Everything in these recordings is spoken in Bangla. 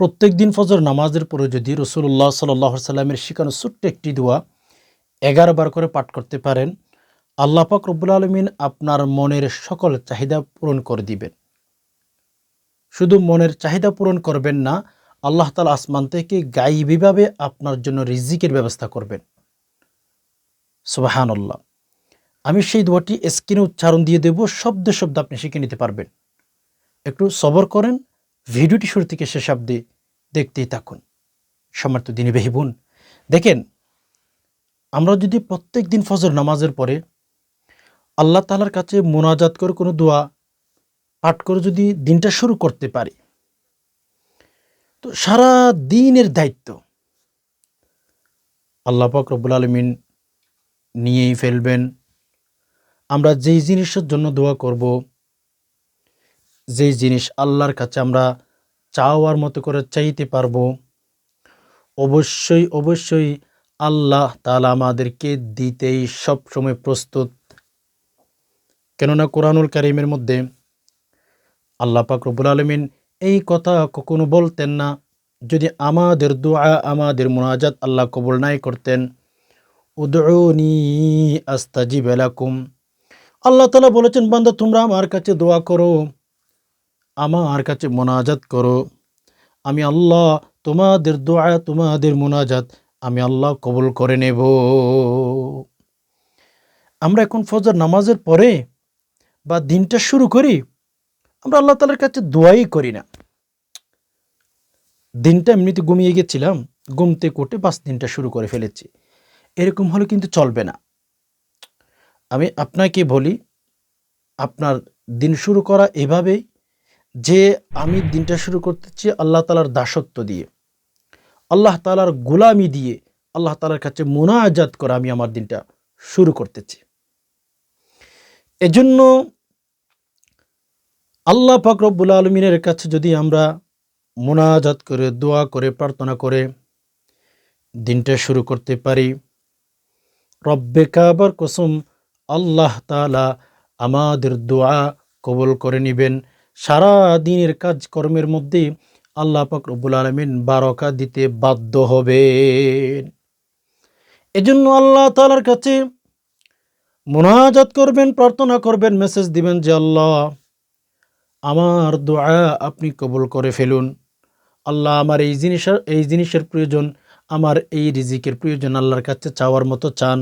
প্রত্যেক দিন ফজর নামাজের পরে যদি রসুল্লাহ সাল্লাহ সাল্লামের শিখানো ছোট্ট একটি দোয়া এগারো বার করে পাঠ করতে পারেন, আল্লাহ পাক রব্বুল আলমিন আপনার মনের সকল চাহিদা পূরণ করে দিবেন। শুধু মনের চাহিদা পূরণ করবেন না, আল্লাহ তালা আসমান থেকে গাইবীভাবে আপনার জন্য রিজিকের ব্যবস্থা করবেন। সুবাহান আল্লাহ আমি সেই দোয়াটি স্ক্রিনে উচ্চারণ দিয়ে দেব, শব্দ শব্দ আপনি শিখে নিতে পারবেন। একটু সবর করেন ভিডিওটি শুরু থেকে শেষ অব্দি দেখতেই থাকুন। সমর্থ দিনী বেহি বোন, দেখেন, আমরা যদি প্রত্যেক দিন ফজর নামাজের পরে আল্লাহ তালার কাছে মোনাজাত করে কোনো দোয়া পাঠ করে যদি দিনটা শুরু করতে পারি, তো সারা দিনের দায়িত্ব আল্লাহ পাক রব্বুল আলমিন নিয়েই ফেলবেন। আমরা যেই জিনিসের জন্য দোয়া করব যেই জিনিস আল্লাহর কাছে আমরা চাওয়ার মতো করে চাইতে পারব, অবশ্যই অবশ্যই আল্লাহ তালা আমাদেরকে দিতেই সবসময় প্রস্তুত। কেননা কোরআনুল কারিমের মধ্যে আল্লাহ পাক রব্বুল আলমিন এই কথা কখনো বলতেন না, যদি আমাদের দোয়া, আমাদের মোনাজাত আল্লাহ কবুল নাই করতেন উদনি আস্তাজি বেলাকুম আল্লাহ তালা বলেছেন, বান্দা, তোমরা আমার কাছে দোয়া করো। আমার কাছে মোনাজাত করো। আমি আল্লাহ তোমাদের দোয়া, তোমাদের মোনাজাত আমি আল্লাহ কবুল করে নেব। আমরা এখন ফজর নামাজের পরে বা দিনটা শুরু করি, আমরা আল্লাহ তালার কাছে দোয়াই করি না। দিনটা এমনিতে ঘুমিয়ে গেছিলাম ঘুমতে কোটে বাস দিনটা শুরু করে ফেলেছি। এরকম হলে কিন্তু চলবে না। আমি আপনাকে বলি, আপনার দিন শুরু করা এভাবেই যে আমি দিনটা শুরু করতেছি আল্লাহ তালার দাসত্ব দিয়ে, আল্লাহ তালার গোলামি দিয়ে, আল্লাহ তালার কাছে মোনাজাত করে আমি আমার দিনটা শুরু করতেছি এজন্য আল্লাহ পাক রব্বুল আলমিনের কাছে যদি আমরা মোনাজাত করে, দোয়া করে, প্রার্থনা করে দিনটা শুরু করতে পারি, রব্বে কাবার কসম আল্লাহ তালা আমাদের দোয়া কবল করে নেবেন। সারা দিনের কাজকর্মের মধ্যে আল্লাহ পাক রব্বুল আলমিন বারকা দিতে বাধ্য হবেন। এজন্য আল্লাহ তালার কাছে মোনাজাত করবেন, প্রার্থনা করবেন, মেসেজ দিবেন যে, আল্লাহ, আমার দোয়া আপনি কবুল করে ফেলুন। আল্লাহ, আমার এই জিনিসের এই জিনিসের প্রয়োজন, আমার এই রিজিকের প্রয়োজন আল্লাহর কাছে চাওয়ার মতো চান।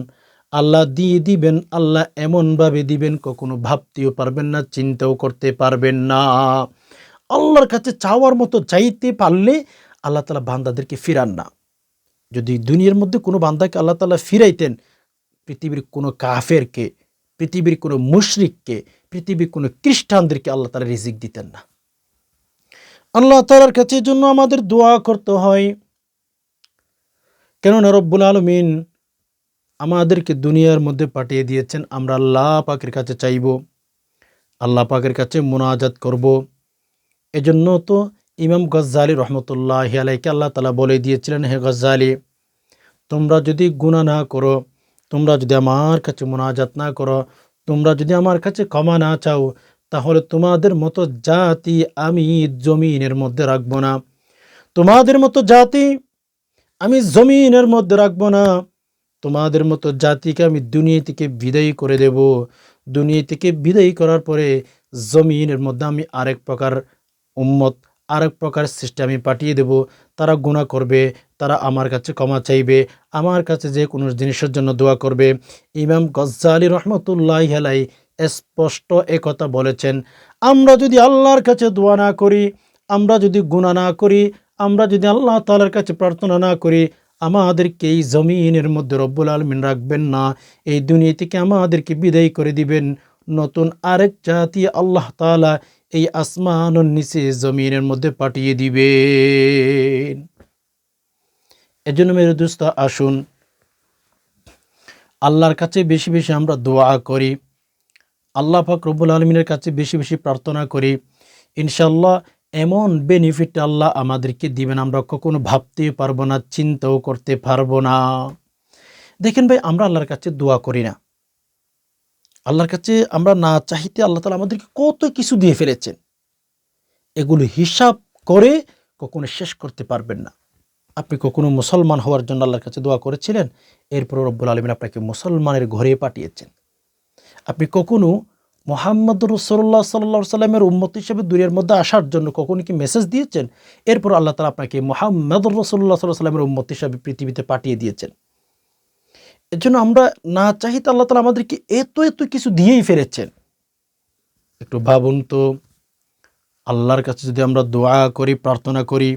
আল্লাহ দিয়ে দিবেন, আল্লাহ এমনভাবে দিবেন, কখনো ভাবতেও পারবেন না, চিন্তাও করতে পারবেন না। আল্লাহর কাছে চাওয়ার মতো চাইতে পারলে আল্লাহ তালা বান্দাদেরকে ফিরান না। যদি দুনিয়ার মধ্যে কোনো বান্দাকে আল্লাহ তালা ফিরাইতেন, পৃথিবীর কোনো কাফেরকে, পৃথিবীর কোনো মুশরিককে, পৃথিবীর কোনো খ্রিস্টানদেরকে আল্লাহ তালা রিজিক দিতেন না। আল্লাহ তালার কাছে জন্য আমাদের দোয়া করতে হয়। কেননা রব্বুল আলমিন আমাদেরকে দুনিয়ার মধ্যে পাঠিয়ে দিয়েছেন। আমরা আল্লাহ পাকের কাছে চাইব, আল্লাহ পাকের কাছে মোনাজাত করব। এজন্য তো ইমাম গজ্জালি রহমতুল্লাহ আলাইকে আল্লাহ তালা বলে দিয়েছিলেন, হে গজ্জালি, তোমরা যদি গুণা না করো, তোমরা যদি আমার কাছে মোনাজাত না করো, তোমরা যদি আমার কাছে ক্ষমা না চাও, তাহলে তোমাদের মতো জাতি আমি জমিনের মধ্যে রাখব না। তোমাদের মতো জাতি আমি জমিনের মধ্যে রাখব না। তোমাদের মতো জাতিকে আমি দুনিয়া থেকে বিদায়ী করে দেব। দুনিয়া থেকে বিদায়ী করার পরে জমিনের মধ্যে আমি আরেক প্রকার উম্মত, আরেক প্রকার সৃষ্টি আমি পাঠিয়ে দেব। তারা গুণা করবে, তারা আমার কাছে ক্ষমা চাইবে, আমার কাছে যে কোনো জিনিসের জন্য দোয়া করবে। ইমাম গজ্জালি রহমতুল্লাহ হেলাই স্পষ্ট একথা বলেছেন, আমরা যদি আল্লাহর কাছে দোয়া না করি, আমরা যদি গুণা না করি, আমরা যদি আল্লাহ তালার কাছে প্রার্থনা না করি আমাদেরকে এই জমিনের মধ্যে রব্বুল আলমিন রাখবেন না, এই দুনিয়া থেকে আমাদেরকে বিদায় করে দিবেন। নতুন আরেক জাতি আল্লাহ তালা এই আসমান নিচে জমিনের মধ্যে পাঠিয়ে দিবেন। এজন্য মেরে দুস্ত, আসুন। আল্লাহর কাছে বেশি বেশি আমরা দোয়া করি। আল্লাহ পাক রব্বুল আলমিনের কাছে বেশি বেশি প্রার্থনা করি। ইনশাল্লাহ এমন বেনিফিট আল্লাহ আমাদেরকে দিবেন, আমরা কখনো ভাবতেও পারব না, চিন্তাও করতে পারব না। দেখেন ভাই, আমরা আল্লাহর কাছে দোয়া করি না। আল্লাহর কাছে আমরা না চাইতে আল্লাহ তালা আমাদেরকে কত কিছু দিয়ে ফেলেছেন। এগুলো হিসাব করে কখনো শেষ করতে পারবেন না। আপনি কখনো মুসলমান হওয়ার জন্য আল্লাহর কাছে দোয়া করেছিলেন? এরপর রব্বুল আলমিন আপনাকে মুসলমানের ঘরে পাঠিয়েছেন। আপনি কখনো মোহাম্মদ রসল্লাহ সাল্লা সাল্লামের উম্মত হিসেবে দুনিয়ার মধ্যে আসার জন্য কখনো কি মেসেজ দিয়েছেন? এরপর আল্লাহ তালা আপনাকে মোহাম্মদ রসল্লাহ সাল্লাহ সাল্লামের উম্মত হিসাবে পৃথিবীতে পাঠিয়ে দিয়েছেন। এর জন্য আমরা না চাহিতে আল্লাহ তালা আমাদেরকে এত এত কিছু দিয়েই ফেরেছেন একটু ভাবুন তো, আল্লাহর কাছে যদি আমরা দোয়া করি, প্রার্থনা করি,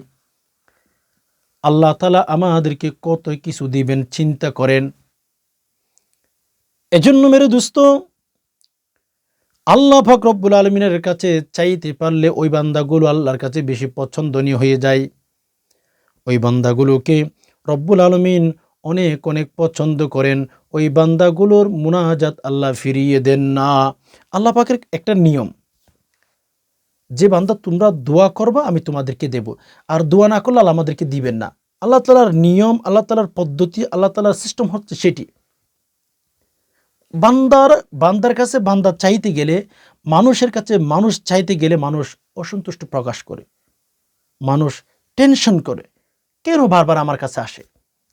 আল্লাহ তালা আমাদেরকে কত কিছু দিবেন, চিন্তা করেন। এজন্য মেরে দোস্ত আল্লাহ ফাক রব্বুল আলমিনের কাছে চাইতে পারলে ওই বান্দাগুলো আল্লাহর কাছে বেশি পছন্দনীয় হয়ে যায়। ওই বান্দাগুলোকে রব্বুল আলমিন অনেক অনেক পছন্দ করেন। ওই বান্দাগুলোর মুনাজাত আল্লাহ ফিরিয়ে দেন না। আল্লাহ পাকের একটা নিয়ম, যে বান্দা তোমরা দোয়া করবা, আমি তোমাদেরকে দেব। আর দোয়া না করলে আল্লাহ আমাদেরকে দিবেন না। আল্লাহ তালার নিয়ম, আল্লাহ তালার পদ্ধতি, আল্লাহ তালার সিস্টেম হচ্ছে সেটি। বান্দার বান্দার কাছে বান্দা চাইতে গেলে, মানুষের কাছে মানুষ চাইতে গেলে মানুষ অসন্তুষ্ট প্রকাশ করে। মানুষ টেনশন করে। কেন বারবার আমার কাছে আসে?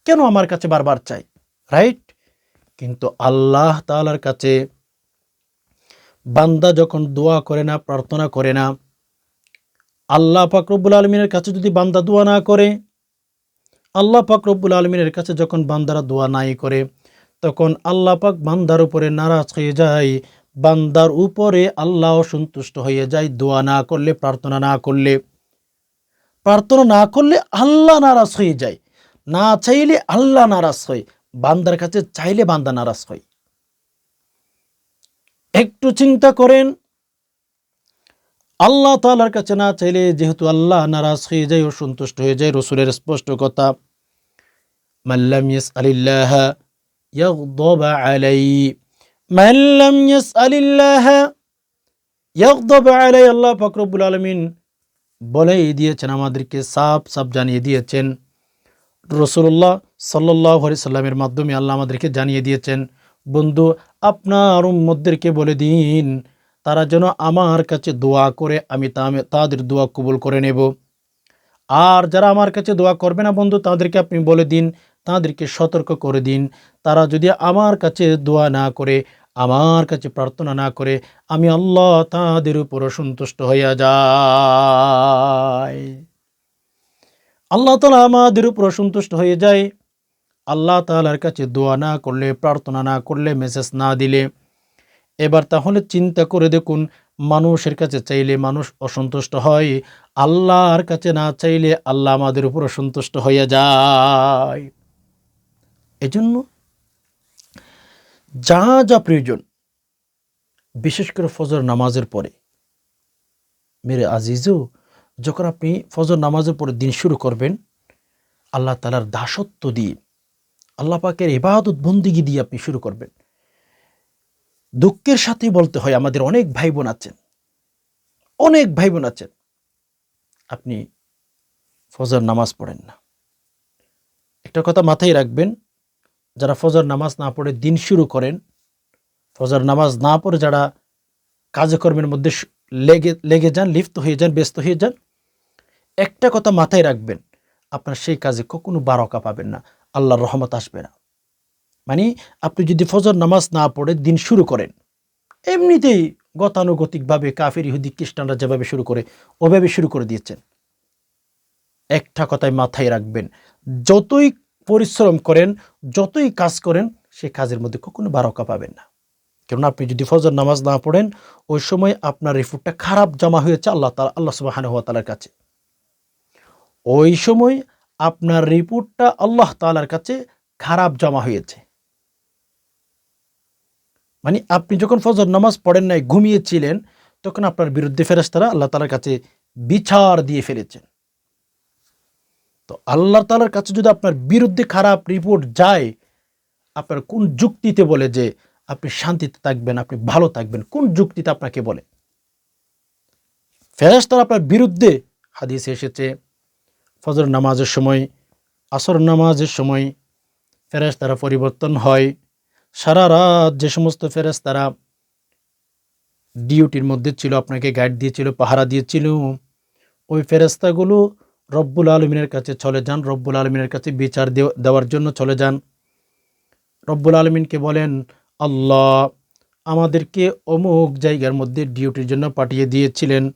কেন আমার কাছে বারবার চাই রাইট কিন্তু আল্লাহ তালার কাছে বান্দা যখন দোয়া করে না, প্রার্থনা করে না, আল্লাহ পাকরব্বুল আলমিনের কাছে যদি বান্দা দোয়া না করে, আল্লাহ পাক রব্বুল আলমিনের কাছে যখন বান্দারা দোয়া নাই করে তখন আল্লাহ পাক বান্দার উপরে নারাজ হয়ে যায়। বান্দার উপরে আল্লাহ সন্তুষ্ট হয়ে যায়। দোয়া না করলে, প্রার্থনা না করলে। প্রার্থনা না করলে আল্লাহ নারাজ হয়ে যায়। না চাইলে আল্লাহ নারাজ হয়। বান্দার কাছে চাইলে বান্দা নারাজ হয়। একটু চিন্তা করেন। আল্লাহ তালার কাছে না চাইলে যেহেতু আল্লাহ নারাজ হয়ে যায় ও সন্তুষ্ট হয়ে যায়, রসুলের স্পষ্ট কথা মাল্লাম ইয়াস আলিল্লাহ يغضب علي من لم يسأل الله يغضب علي আল্লাহ ফাকরবুল আলমিন বলেই দিয়েছেন আমাদেরকে সাপ সাপ জানিয়ে দিয়েছেন রসুল্লাহ সাল্লাহ সাল্লামের মাধ্যমে আল্লাহ আমাদেরকে জানিয়ে দিয়েছেন বন্ধু আপনার উম্মদেরকে বলে দিন তারা যেন আমার কাছে দোয়া করে আমি তাদের দোয়া কবুল করে নেব আর যারা আমার কাছে দোয়া করবে না বন্ধু তাদেরকে আপনি বলে দিন তাদেরকে সতর্ক করে দিন। তারা যদি আমার কাছে দোয়া না করে, আমার কাছে প্রার্থনা না করে, আমি আল্লাহ তাদের উপর সন্তুষ্ট হইয়া যায় আল্লাহ তালা আমাদের উপর সন্তুষ্ট হয়ে যায়। আল্লাহ তালার কাছে দোয়া না করলে, প্রার্থনা না করলে মেসেজ না দিলে। এবার তাহলে চিন্তা করে দেখুন, মানুষের কাছে চাইলে মানুষ অসন্তুষ্ট হয়, আল্লাহর কাছে না চাইলে আল্লাহ আমাদের উপর সন্তুষ্ট হইয়া যায়। এজন্য যা যা প্রয়োজন, বিশেষ করে ফজর নামাজের পরে, মেরে আজিজও যখন আপনি ফজর নামাজের পরে দিন শুরু করবেন, আল্লাহ তালার দাসত্ব দিয়ে, আল্লাহ পাকের ইবাদত বন্দিগি দিয়ে আপনি শুরু করবেন। দুঃখের সাথেই বলতে হয়, আমাদের অনেক ভাই বোন আছেন, অনেক ভাই বোন আছেন, আপনি ফজর নামাজ পড়েন না। একটা কথা মাথায় রাখবেন যারা ফজর নামাজ না পড়ে দিন শুরু করেন, ফজর নামাজ না পড়ে যারা কাজকর্মের মধ্যে লেগে লেগে যান, লিপ্ত হয়ে যান, ব্যস্ত হয়ে যান, একটা কথা মাথায় রাখবেন, আপনার সেই কাজে কখনো বারকা পাবেন না, আল্লাহর রহমত আসবে না। মানে আপনি যদি ফজর নামাজ না পড়ে দিন শুরু করেন, এমনিতেই গতানুগতিকভাবে কাফের, ইহুদি, খ্রিস্টানরা যেভাবে শুরু করে, ওভাবে শুরু করে দিয়েছেন। একটা কথায় মাথায় রাখবেন, যতই পরিশ্রম করেন, যতই কাজ করেন, সে কাজের মধ্যে কখনো বারকা পাবেন না। কেননা আপনি যদি ফজর নামাজ না পড়েন, ওই সময় আপনার রিপোর্টটা খারাপ জমা হয়েছে আল্লাহ তালা আল্লাহ সুবাহান তালার কাছে। ওই সময় আপনার রিপোর্টটা আল্লাহ তালার কাছে খারাপ জমা হয়েছে। মানে আপনি যখন ফজর নামাজ পড়েন নাই, ঘুমিয়েছিলেন, তখন আপনার বিরুদ্ধে ফেরেস্তারা আল্লাহ তালার কাছে বিচার দিয়ে ফেলেছেন। তো আল্লাহ তালার কাছে যদি আপনার বিরুদ্ধে খারাপ রিপোর্ট যায়, আপনার কোন যুক্তিতে বলে যে আপনি শান্তিতে থাকবেন, আপনি ভালো থাকবেন, কোন যুক্তিতে আপনাকে বলে? ফেরেস্তারা আপনার বিরুদ্ধে হাদিস এসেছে, ফজর নামাজের সময়, আসর নামাজের সময় ফেরেস্তারা পরিবর্তন হয়। সারা রাত যে সমস্ত ফেরেস্তারা ডিউটির মধ্যে ছিল, আপনাকে গাইড দিয়েছিল, পাহারা দিয়েছিল, ওই ফেরেস্তাগুলো রব্বুল আলমিনের কাছে চলে যান, রব্বুল আলমিনের কাছে বিচার দেও- দেওয়ার জন্য চলে যান। রব্বুল আলমিনকে বলেন, আল্লাহ আমাদেরকে অমুক জায়গার মধ্যে ডিউটির জন্য পাঠিয়ে দিয়েছিলেন।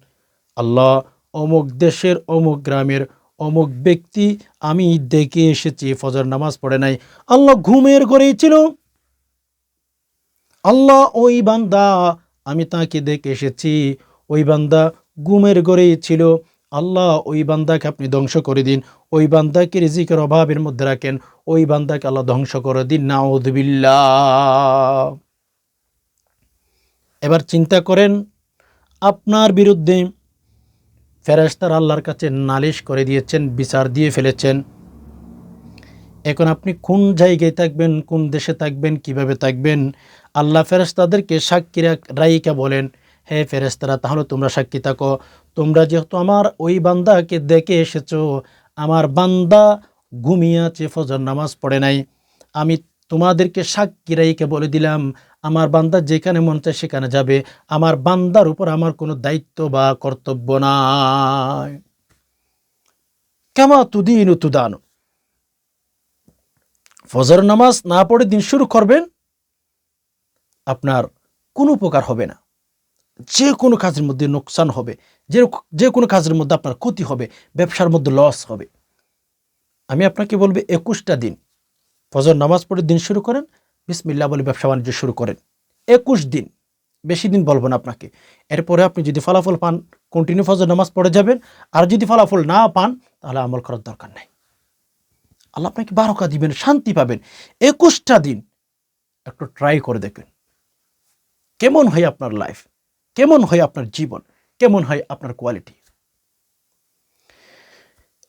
আল্লাহ অমুক দেশের, অমুক গ্রামের, অমুক ব্যক্তি আমি দেখে এসেছি, ফজর নামাজ পড়ে নাই। আল্লাহ ঘুমের ঘরেই ছিল। আল্লাহ ওই বান্দা, আমি তাকে দেখে এসেছি, ওই বান্দা ঘুমের ঘরেই ছিল। আল্লাহ ওই বান্দাকে আপনি ধ্বংস করে দিন, ওই বান্দাকে রিজিকের অভাবের মধ্যে রাখেন, ওই বান্দাকে আল্লাহ ধ্বংস করে দিন। নাউদুবিল্লাহ এবার চিন্তা করেন, আপনার বিরুদ্ধে ফেরেশতার আল্লাহর কাছে নালিশ করে দিয়েছেন, বিচার দিয়ে ফেলেছেন। এখন আপনি কোন জায়গায় থাকবেন, কোন দেশে থাকবেন, কীভাবে থাকবেন? আল্লাহ ফেরেশতাদেরকে সাক্ষী রাখ- রাইকা বলেন, হে ফেরেশতারা, তাহলে তোমরা সাক্ষী থাকো। তোমরা যেহেতু আমার ওই বান্দাকে দেখে এসেছ, আমার বান্দা ঘুমিয়ে আছে, ফজর নামাজ পড়ে নাই। আমি তোমাদেরকে সাক্ষী রাইকে বলে দিলাম, আমার বান্দা যেখানে মন চায় সেখানে যাবে। আমার বান্দার উপর আমার কোনো দায়িত্ব বা কর্তব্য নাই। কেমা তুদিন তুদানো। ফজর নামাজ না পড়ে দিন শুরু করবেন, আপনার কোনো উপকার হবে না। যে কোনো কাজের মধ্যে নোকসান হবে। যে যে কোনো কাজের মধ্যে আপনার ক্ষতি হবে, ব্যবসার মধ্যে লস হবে। আমি আপনাকে বলব, একুশটা দিন, ফজর নামাজ পড়ে দিন শুরু করেন বিসমিল্লা বলে ব্যবসা বাণিজ্য শুরু করেন। একুশ দিন, বেশি দিন বলব না আপনাকে। এরপরে আপনি যদি ফলাফল পান কন্টিনিউ ফজর নামাজ পড়ে যাবেন, আর যদি ফলাফল না পান, তাহলে আমল করার দরকার নাই। আল্লাহ আপনাকে বারোকা দিবেন, শান্তি পাবেন। একুশটা দিন, একটু ট্রাই করে দেখবেন কেমন হয় আপনার লাইফ কেমন হয় আপনার জীবন? কেমন হয় আপনার কোয়ালিটি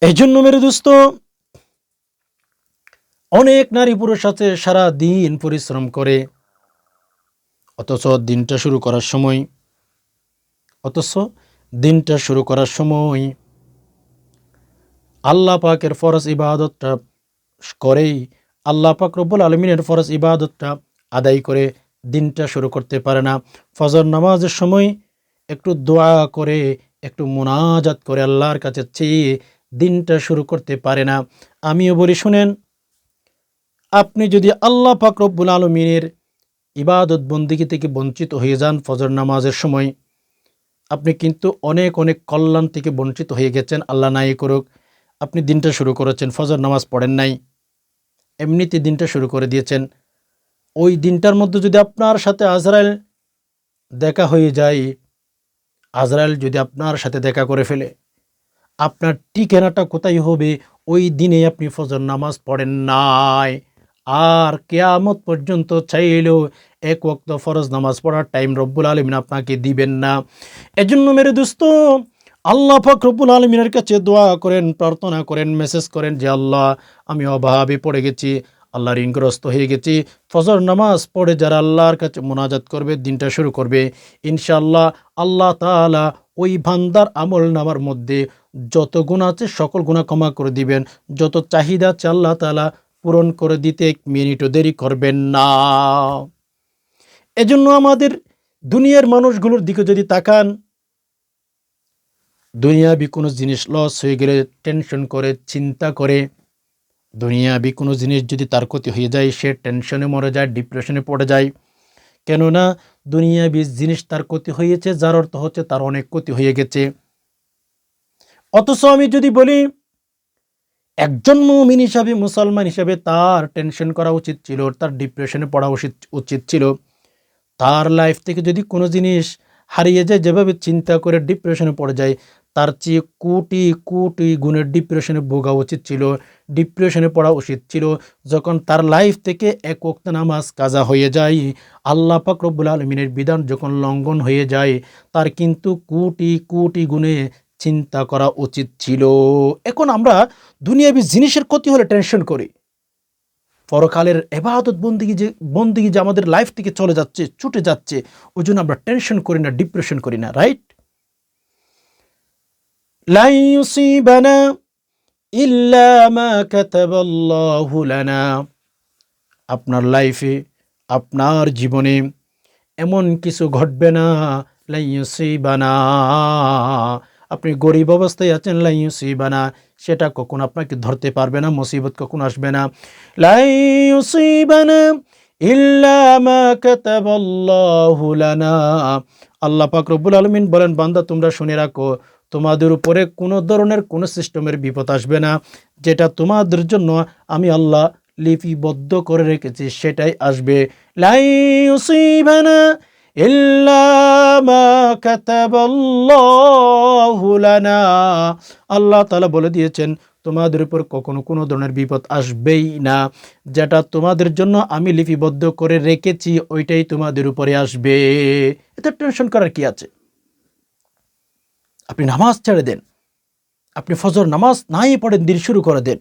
এই জন্য মেরে দোস্ত, অনেক নারী পুরুষ আছে সারা দিন পরিশ্রম করে, অথচ দিনটা শুরু করার সময়, অথচ দিনটা শুরু করার সময় আল্লাহ পাকের ফরজ ইবাদতটা করেই আল্লাহ পাক রব্বুল আলমিনের ফরজ ইবাদতটা আদায় করে দিনটা শুরু করতে পারে না। ফজর নামাজের সময় একটু দোয়া করে, একটু মোনাজাত করে আল্লাহর কাছে চেয়ে দিনটা শুরু করতে পারে না। আমিও বলি, শুনেন, আপনি যদি আল্লাহ পাক রব্বুল আলমিনের ইবাদত বন্দিগি থেকে বঞ্চিত হয়ে যান ফজর নামাজের সময়, আপনি কিন্তু অনেক অনেক কল্যাণ থেকে বঞ্চিত হয়ে গেছেন, আল্লাহ নাই করুক, আপনি দিনটা শুরু করেছেন, ফজর নামাজ পড়েন নাই, এমনিতে দিনটা শুরু করে দিয়েছেন। ওই দিনটার মধ্যে যদি আপনার সাথে আজরায়েল দেখা হয়ে যায় আজরায়েল যদি আপনার সাথে দেখা করে ফেলে, আপনার ঠিকানাটা কোথায় হবে? ওই দিনে আপনি ফজর নামাজ পড়েন নাই। আর কেয়ামত পর্যন্ত চাইলেও এক ওক্ত ফরজ নামাজ পড়ার টাইম রব্বুল আলমিন আপনাকে দিবেন না। এজন্য মেরে দোস্ত, আল্লাহ পাক রব্বুল আলমিনের কাছে দোয়া করেন, প্রার্থনা করেন মেসেজ করেন যে, আল্লাহ, আমি অভাবে পড়ে গেছি। আল্লাহ ঋণগ্রস্ত হয়ে গেছি। ফজর নামাজ পড়ে যারা আল্লাহর কাছে মোনাজাত করবে, দিনটা শুরু করবে। ইনশাআল্লাহ আল্লাহ তাআলা ওই ভান্দার আমল নামার মধ্যে যত গুণ আছে সকল গুণা ক্ষমা করে দিবেন। যত চাহিদা আছে আল্লাহ তাআলা পূরণ করে দিতে এক মিনিটও দেরি করবেন না। এজন্য আমাদের দুনিয়ার মানুষগুলোর দিকে যদি তাকান, দুনিয়াবি কোনো জিনিস লস হয়ে গেলে টেনশন করে, চিন্তা করে দুনিয়াবি কোনো জিনিস যদি তার ক্ষতি হয়ে যায়, সে টেনশনে মরে যায় ডিপ্রেশনে পড়ে যায়। কেননা দুনিয়াবি জিনিস তার ক্ষতি হয়েছে, যার অর্থ হচ্ছে তার অনেক ক্ষতি হয়ে গেছে। অথচ আমি যদি বলি, একজন মুমিন হিসাবে, মুসলমান হিসাবে তার টেনশন করা উচিত ছিল, তার ডিপ্রেশনে পড়া উচিত উচিত ছিল। তার লাইফ থেকে যদি কোনো জিনিস হারিয়ে যায়, যেভাবে চিন্তা করে ডিপ্রেশনে পড়ে যায় তার চেয়ে কোটি কোটি গুণের ডিপ্রেশনে ভোগা উচিত ছিল। ডিপ্রেশনে পড়া উচিত ছিল। যখন তার লাইফ থেকে এক ওক্ত নামাজ কাজা হয়ে যায়, আল্লাহ রব্বুল আলমিনের বিধান যখন লঙ্ঘন হয়ে যায়, তার কিন্তু কোটি কোটি গুণে চিন্তা করা উচিত ছিল। এখন আমরা দুনিয়াবি জিনিসের ক্ষতি হলে টেনশন করি। পরকালের এবাদত বন্দিগি যে বন্দিগি যে আমাদের লাইফ থেকে চলে যাচ্ছে, ছুটে যাচ্ছে, ওই জন্য আমরা টেনশন করি না ডিপ্রেশন করি না রাইট لا يصيبنا إلا ما كتب الله لنا আপনার লাইফে আপনার জীবনে এমন কিছু ঘটবে না لا يصيبنا আপনি গরিব অবস্থায় আছেন লাইসিবানা সেটা কখন আপনাকে ধরতে পারবে না মুসিবত কখন আসবে না লাইসিবানা ইল্লা মা কাতাবাল্লাহু লানা আল্লাহ পাক রব্বুল আলমিন বলেন বান্দা তোমরা শুনে রাখো তোমাদের উপরে কোনো ধরনের কোনো সিস্টেমের বিপদ আসবে না। যেটা তোমাদের জন্য আমি আল্লাহ লিপিবদ্ধ করে রেখেছি, সেটাই আসবে। আল্লাহ তালা বলে দিয়েছেন, তোমাদের উপর কখনো কোনো ধরনের বিপদ আসবেই না। যেটা তোমাদের জন্য আমি লিপিবদ্ধ করে রেখেছি, ওইটাই তোমাদের উপরে আসবে। এতে টেনশন করার কি আছে? আপনি নামাজ ছেড়ে দেন। আপনি ফজর নামাজ নাই পড়েন, দিন শুরু করে দেন।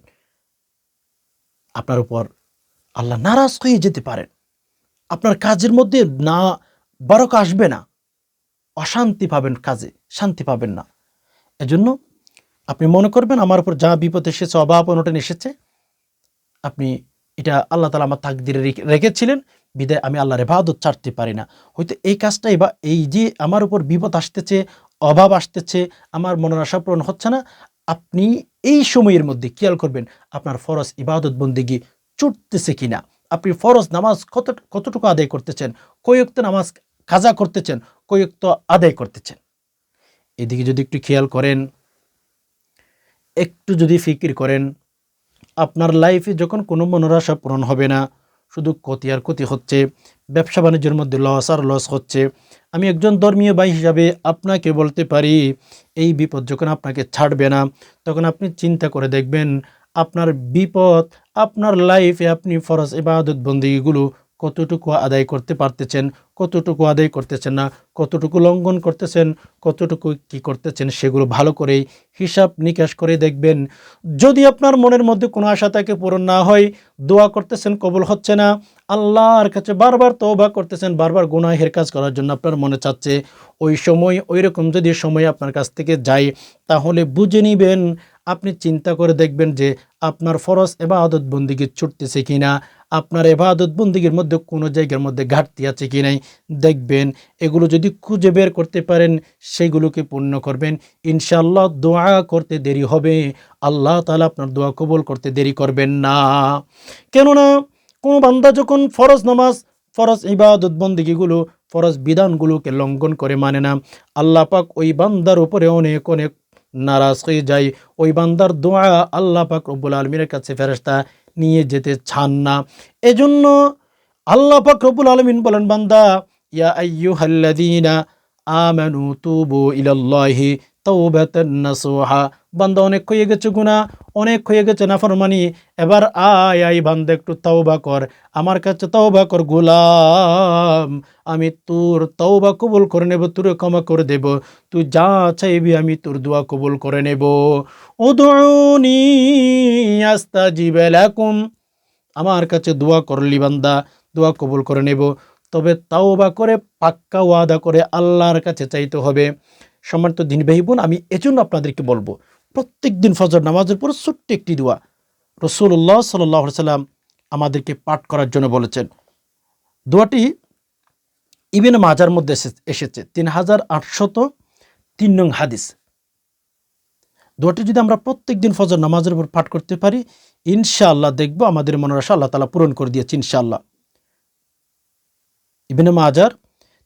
আপনার উপর আল্লাহ নারাজ হয়ে যেতে পারেন। আপনার কাজের মধ্যে না বারক আসবে না। অশান্তি পাবেন কাজে, শান্তি পাবেন না। এজন্য আপনি মনে করবেন, আমার উপর যা বিপদ এসেছে, অভাব অনটন এসেছে, আপনি এটা আল্লাহ তালা আমার তাকদিরে রেখেছিলেন, বিদায় আমি আল্লাহর এবাদত ছাড়তে পারি না। হয়তো এই কাজটাই বা এই যে আমার উপর বিপদ আসতেছে অভাব আসতেছে, আমার মনের আশা পূরণ হচ্ছে না। আপনি এই সময়ের মধ্যে খেয়াল করবেন, আপনার ফরজ ইবাদত বন্দিগি চুটতেছে কিনা? আপনি ফরজ নামাজ কত, কতটুকু আদায় করতেছেন? কয়েকত নামাজ কাজা করতেছেন? কয়েকত আদায় করতেছেন? এদিকে যদি একটু খেয়াল করেন, একটু যদি ফিকির করেন, আপনার লাইফে যখন কোনো মনের আশা পূরণ হবে না শুধু ক্ষতি আর ক্ষতি হচ্ছে। ব্যবসা বাণিজ্যের মধ্যে লস আর লস হচ্ছে। আমি একজন ধর্মীয় ভাই হিসাবে আপনাকে বলতে পারি, এই বিপদ যখন আপনাকে ছাড়বে না, তখন আপনি চিন্তা করে দেখবেন, আপনার বিপদ, আপনার লাইফে আপনি ফরজ এবাদত বন্দীগুলো কতটুকু আদায় করতে পারতেছেন, কতটুকু আদায় করতেছেন না, কতটুকু লঙ্ঘন করতেছেন, কতটুকু কি করতেছেন, সেগুলো ভালো করে হিসাব নিকাশ করে দেখবেন। যদি আপনার মনের মধ্যে কোনো আশা তাকে পূরণ না হয়, দোয়া করতেছেন, কবল হচ্ছে না, আল্লাহর কাছে বারবার তওবা করতেছেন, বারবার গুনাহের কাজ করার জন্য আপনার মনে চাচ্ছে, ওই সময় ওই রকম যদি সময় আপনার কাছ থেকে যায়, তাহলে বুঝে নিবেন আপনি চিন্তা করে দেখবেন যে আপনার ফরজ এবা আদত বন্দিকে ছুটতেছে কিনা, আপনার এবাদত বন্দিগির মধ্যে কোনো জায়গার মধ্যে ঘাটতি আছে কি নাই, দেখবেন এগুলো যদি খুঁজে বের করতে পারেন, সেগুলোকে পূর্ণ করবেন। ইনশাল্লাহ দোয়া করতে দেরি হবে, আল্লাহ তালা আপনার দোয়া কবল করতে দেরি করবেন না। কেননা কোনো বান্দা যখন ফরজ নামাজ, ফরজ ইবাদত বন্দিগিগুলো, ফরজ বিধানগুলোকে লঙ্ঘন করে মানে না। আল্লাহ পাক ওই বান্দার উপরে অনেক অনেক নারাজ হয়ে যায় ওই বান্দার দোয়া আল্লাহ পাক রব্বুল আলমীর কাছে ফেরস্তা নিয়ে যেতে চান না। এজন্য আল্লাহ পাক রব্বুল আলমিন বলেন, বান্দা, ইয়া আইয়ুহাল্লাযীনা আমানু তুবু ইলাল্লাহি তাওবাতান নাসুহা। বান্দা অনেক হয়ে গেছে গুণা অনেক হয়ে গেছে নাফরমানি। এবার আয় আই বান্দা, একটু তাওবা কর। আমার কাছে তাওবা কর গোলাম। আমি তোর তাওবা কবুল করে নেব, তোর ক্ষমা করে দেব। তুই যা চাইবি, আমি তোর দোয়া কবুল করে নেব। ও উদউনি আস্তাজিব লাকুম। আমার কাছে দোয়া করলি বান্দা, দোয়া কবুল করে নেব। তবে তাওবা করে, পাক্কা ওয়াদা করে আল্লাহর কাছে চাইতে হবে। সম্মানিত দিন ভাই বোন আমি এজন্য আপনাদেরকে বলব প্রত্যেক দিন ফজর নামাজের পর ছোট্ট একটি দোয়া। রসুল্লাহ সাল্লাহ সাল্লাম আমাদেরকে পাঠ করার জন্য বলেছেন। দোয়াটি ইবেন মাজার মধ্যে এসেছে। তিন হাজার আটশত তিন নং হাদিস। দোয়াটি যদি আমরা প্রত্যেক দিন ফজর নামাজের উপর পাঠ করতে পারি, ইনশাআল্লাহ দেখব আমাদের মনের আশা আল্লাহ তালা পূরণ করে দিয়েছে ইনশাআল্লাহ। ইবেনে মাজার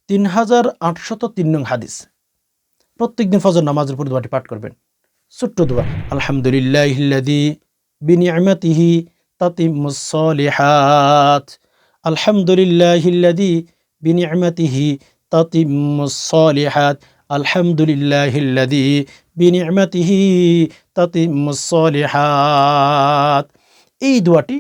তিন হাজার আটশত তিন নং হাদিস। প্রত্যেক দিন ফজর নামাজের উপর দোয়াটি পাঠ করবেন। ছোট্ট দোয়া। আলহামদুলিল্লাহ বিনিয়ামতিহি তাতিমুসলিহাত আলহামদুলিল্লাহ বিনিয়ামতিহি তাতিমুসলিহাত আলহামদুলিল্লাহ বিনিয়ামতিহি তাতিমুসলিহাত এই দোয়াটি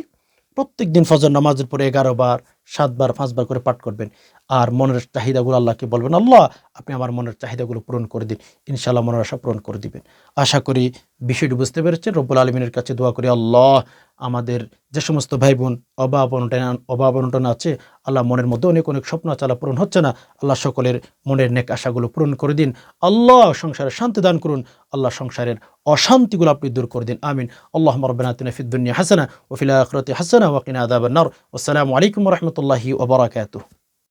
প্রত্যেক দিন ফজর নামাজের পরে এগারো বার, সাতবার, পাঁচবার করে পাঠ করবেন। আর মনের চাহিদাগুলো আল্লাহকে বলবেন, আল্লাহ, আপনি আমার মনের চাহিদাগুলো পূরণ করে দিন। ইনশাল্লাহ মনের আশা পূরণ করে দিবেন। আশা করি বিষয়টি বুঝতে পেরেছেন। রব্বুল আলমিনের কাছে দোয়া করি, আল্লাহ, আমাদের যে সমস্ত ভাই বোন অভাব অনটন অভাব অনটন আছে, আল্লাহ মনের মধ্যে অনেক অনেক স্বপ্ন আল্লাহ পূরণ হচ্ছে না। আল্লাহ সকলের মনের নেক আশাগুলো পূরণ করে দিন। আল্লাহ সংসারে শান্তি দান করুন। আল্লাহ সংসারের অশান্তিগুলো আপনি দূর করে দিন। আমিন। আল্লাহ মরবেনা ফিদ্দুনিয়া হাসানা ওফিলা আখরতি হাসানা ওয়াকিনা আদাবান্নার আসসালামু আলাইকুম রহমতুল্লাহি ওবরাকাতুহ